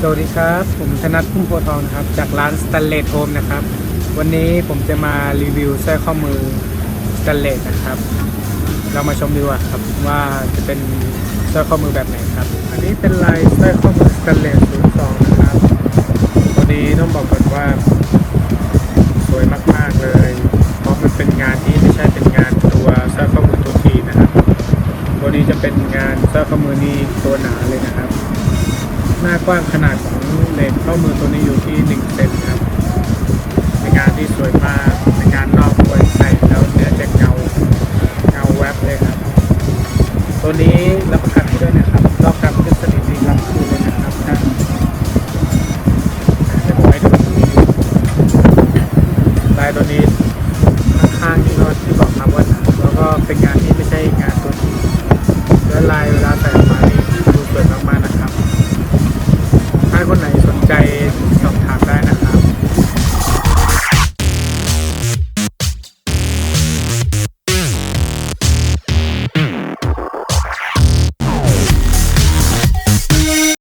สวัสดีครับ ผมธนัทพุ่มโพทองนะครับ จากร้านส t ต n เล s โ Home นะครับ วันนี้ผมจะมารีวิวสร้อยข้อมือส t ต n เล s นะครับ เรามาชมดีกว่าครับว่าจะเป็นสร้อยข้อมือแบบไหนครับ อันนี้เป็นลายสร้อยข้อมือส t ต n เล s 02นะครับตัวนี้ต้องบอกก่อนว่า สวยมากๆเลย เพราะมันเป็นงานที่ไม่ใช่เป็นงานตัวสร้อยข้อมือตัวทีนะครับ ตัวนี้จะเป็นงานสร้อยข้อมือนี้ตัวหนาเลยนะ หน้ากว้างขนาดของเลนข้อมือตัวนี้อยู่ที่1เซนครับในการที่สวยมากในการนอกควรใส่แล้วเนื้อจะเงาเงาแวบเลยครับ ตัวนี้รับประกันด้วยนะครับนอกกันขึ้นสนิทดีรับคืนเลยนะครับท่านจะบอกให้ดูลายตัวนี้ข้างๆที่เราที่บอกครับว่าแล้วก็เป็นงานที่ไม่ใช่งานตัวที่และลายเวลา